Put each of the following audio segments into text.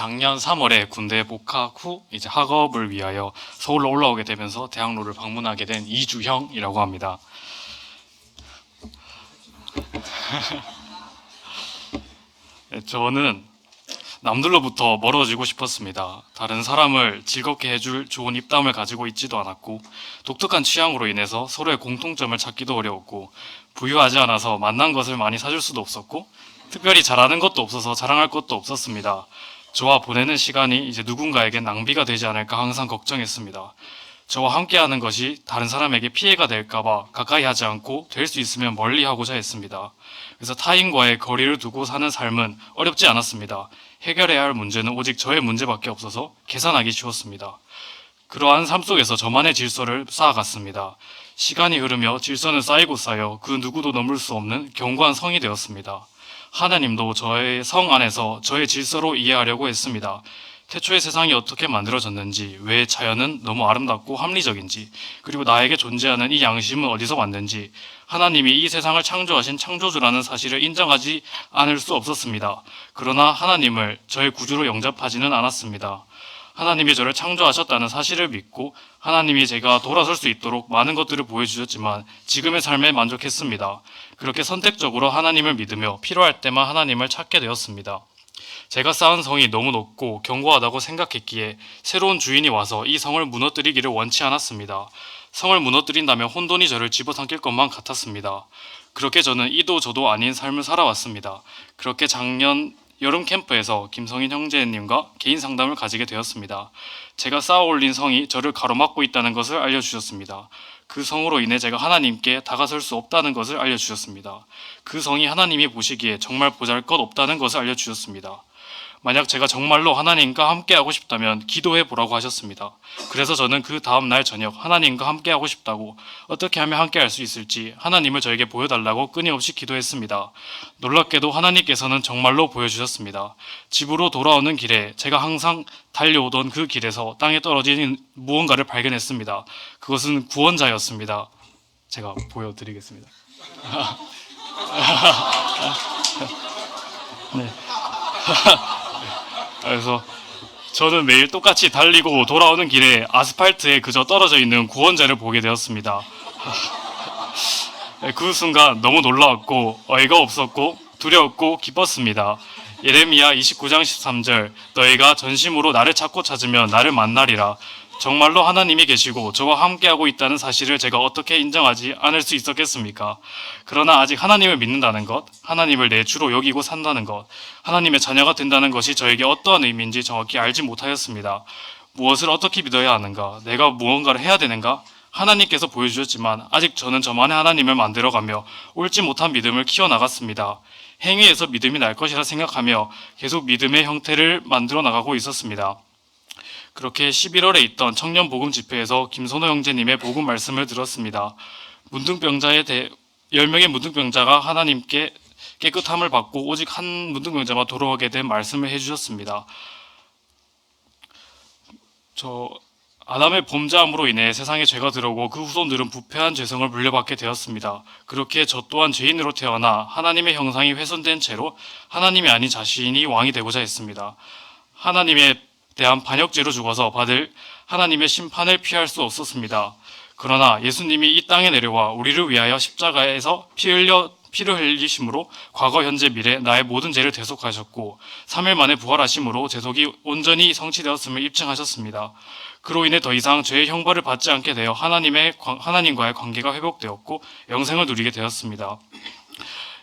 작년 3월에 군대 복학 후 이제 학업을 위하여 서울로 올라오게 되면서 대학로를 방문하게 된 이주형이라고 합니다. 네, 저는 남들로부터 멀어지고 싶었습니다. 다른 사람을 즐겁게 해줄 좋은 입담을 가지고 있지도 않았고 독특한 취향으로 인해서 서로의 공통점을 찾기도 어려웠고 부유하지 않아서 만난 것을 많이 사줄 수도 없었고 특별히 잘하는 것도 없어서 자랑할 것도 없었습니다. 저와 보내는 시간이 이제 누군가에게 낭비가 되지 않을까 항상 걱정했습니다. 저와 함께하는 것이 다른 사람에게 피해가 될까봐 가까이 하지 않고 될 수 있으면 멀리 하고자 했습니다. 그래서 타인과의 거리를 두고 사는 삶은 어렵지 않았습니다. 해결해야 할 문제는 오직 저의 문제밖에 없어서 계산하기 쉬웠습니다. 그러한 삶 속에서 저만의 질서를 쌓아갔습니다. 시간이 흐르며 질서는 쌓이고 쌓여 그 누구도 넘을 수 없는 견고한 성이 되었습니다. 하나님도 저의 성 안에서 저의 질서로 이해하려고 했습니다. 태초의 세상이 어떻게 만들어졌는지, 왜 자연은 너무 아름답고 합리적인지, 그리고 나에게 존재하는 이 양심은 어디서 왔는지, 하나님이 이 세상을 창조하신 창조주라는 사실을 인정하지 않을 수 없었습니다. 그러나 하나님을 저의 구주로 영접하지는 않았습니다. 하나님이 저를 창조하셨다는 사실을 믿고 하나님이 제가 돌아설 수 있도록 많은 것들을 보여주셨지만 지금의 삶에 만족했습니다. 그렇게 선택적으로 하나님을 믿으며 필요할 때만 하나님을 찾게 되었습니다. 제가 쌓은 성이 너무 높고 견고하다고 생각했기에 새로운 주인이 와서 이 성을 무너뜨리기를 원치 않았습니다. 성을 무너뜨린다면 혼돈이 저를 집어삼킬 것만 같았습니다. 그렇게 저는 이도 저도 아닌 삶을 살아왔습니다. 그렇게 작년 여름 캠프에서 김성인 형제님과 개인 상담을 가지게 되었습니다. 제가 쌓아 올린 성이 저를 가로막고 있다는 것을 알려주셨습니다. 그 성으로 인해 제가 하나님께 다가설 수 없다는 것을 알려주셨습니다. 그 성이 하나님이 보시기에 정말 보잘 것 없다는 것을 알려주셨습니다. 만약 제가 정말로 하나님과 함께하고 싶다면 기도해 보라고 하셨습니다. 그래서 저는 그 다음 날 저녁 하나님과 함께하고 싶다고 어떻게 하면 함께할 수 있을지 하나님을 저에게 보여달라고 끊임없이 기도했습니다. 놀랍게도 하나님께서는 정말로 보여주셨습니다. 집으로 돌아오는 길에 제가 항상 달려오던 그 길에서 땅에 떨어진 무언가를 발견했습니다. 그것은 구원자였습니다. 제가 보여드리겠습니다. 네. 그래서 저는 매일 똑같이 달리고 돌아오는 길에 아스팔트에 그저 떨어져 있는 구원자를 보게 되었습니다. 네, 그 순간 너무 놀라웠고 어이가 없었고 두려웠고 기뻤습니다. 예레미야 29장 13절 너희가 전심으로 나를 찾고 찾으면 나를 만나리라. 정말로 하나님이 계시고 저와 함께하고 있다는 사실을 제가 어떻게 인정하지 않을 수 있었겠습니까? 그러나 아직 하나님을 믿는다는 것, 하나님을 내 주로 여기고 산다는 것, 하나님의 자녀가 된다는 것이 저에게 어떠한 의미인지 정확히 알지 못하였습니다. 무엇을 어떻게 믿어야 하는가? 내가 무언가를 해야 되는가? 하나님께서 보여주셨지만 아직 저는 저만의 하나님을 만들어가며 옳지 못한 믿음을 키워나갔습니다. 행위에서 믿음이 날 것이라 생각하며 계속 믿음의 형태를 만들어 나가고 있었습니다. 그렇게 11월에 있던 청년 복음 집회에서 김선호 형제님의 복음 말씀을 들었습니다. 문둥병자에 대해 10명의 문둥병자가 하나님께 깨끗함을 받고 오직 한 문둥병자만 돌아오게 된 말씀을 해주셨습니다. 저 아담의 범죄함으로 인해 세상에 죄가 들어오고 그 후손들은 부패한 죄성을 물려받게 되었습니다. 그렇게 저 또한 죄인으로 태어나 하나님의 형상이 훼손된 채로 하나님이 아닌 자신이 왕이 되고자 했습니다. 하나님에 대한 반역죄로 죽어서 받을 하나님의 심판을 피할 수 없었습니다. 그러나 예수님이 이 땅에 내려와 우리를 위하여 십자가에서 피 흘려 피를 흘리심으로 과거 현재 미래 나의 모든 죄를 대속하셨고 3일 만에 부활하심으로 제속이 온전히 성취되었음을 입증하셨습니다. 그로 인해 더 이상 죄의 형벌을 받지 않게 되어 하나님의 하나님과의 관계가 회복되었고 영생을 누리게 되었습니다.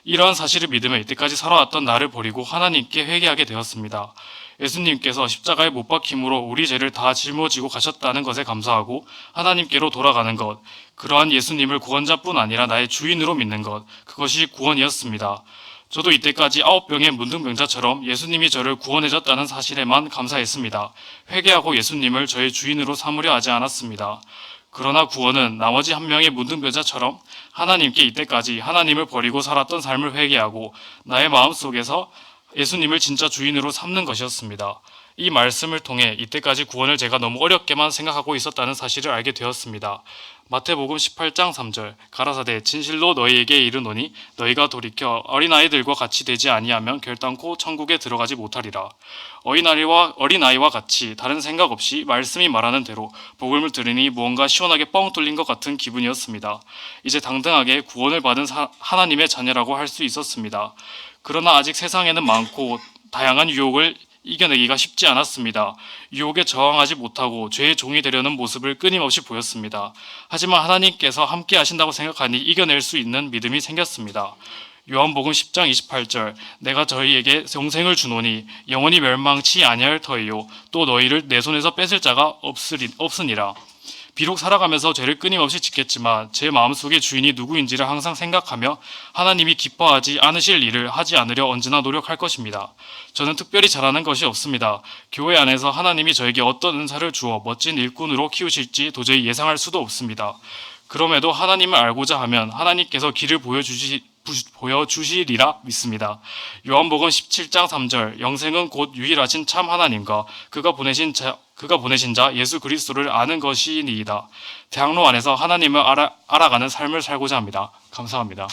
이러한 사실을 믿으며 이때까지 살아왔던 나를 버리고 하나님께 회개하게 되었습니다. 예수님께서 십자가에 못 박힘으로 우리 죄를 다 짊어지고 가셨다는 것에 감사하고 하나님께로 돌아가는 것, 그러한 예수님을 구원자뿐 아니라 나의 주인으로 믿는 것, 그것이 구원이었습니다. 저도 이때까지 아홉 병의 문둥병자처럼 예수님이 저를 구원해줬다는 사실에만 감사했습니다. 회개하고 예수님을 저의 주인으로 삼으려 하지 않았습니다. 그러나 구원은 나머지 한 명의 문둥병자처럼 하나님께 이때까지 하나님을 버리고 살았던 삶을 회개하고 나의 마음 속에서 예수님을 진짜 주인으로 삼는 것이었습니다. 이 말씀을 통해 이때까지 구원을 제가 너무 어렵게만 생각하고 있었다는 사실을 알게 되었습니다. 마태복음 18장 3절 가라사대 진실로 너희에게 이르노니 너희가 돌이켜 어린아이들과 같이 되지 아니하면 결단코 천국에 들어가지 못하리라 어린아이와 어린아이와 같이 다른 생각 없이 말씀이 말하는 대로 복음을 들으니 무언가 시원하게 뻥 뚫린 것 같은 기분이었습니다. 이제 당당하게 구원을 받은 사- 하나님의 자녀라고 할 수 있었습니다. 그러나 아직 세상에는 많고 다양한 유혹을 이겨내기가 쉽지 않았습니다. 유혹에 저항하지 못하고 죄의 종이 되려는 모습을 끊임없이 보였습니다. 하지만 하나님께서 함께 하신다고 생각하니 이겨낼 수 있는 믿음이 생겼습니다. 요한복음 10장 28절 내가 저희에게 영생을 주노니 영원히 멸망치 아니할 터이요 또 너희를 내 손에서 뺏을 자가 없으리, 없으니라 비록 살아가면서 죄를 끊임없이 짓겠지만 제 마음속에 주인이 누구인지를 항상 생각하며 하나님이 기뻐하지 않으실 일을 하지 않으려 언제나 노력할 것입니다. 저는 특별히 잘하는 것이 없습니다. 교회 안에서 하나님이 저에게 어떤 은사를 주어 멋진 일꾼으로 키우실지 도저히 예상할 수도 없습니다. 그럼에도 하나님을 알고자 하면 하나님께서 길을 보여주시, 부- 보여주시리라 믿습니다. 요한복음 17장 3절 영생은 곧 유일하신 참 하나님과 그가 보내신 자, 그가 보내신 자 예수 그리스도를 아는 것이니이다. 대학로 안에서 하나님을 알아, 알아가는 삶을 살고자 합니다. 감사합니다.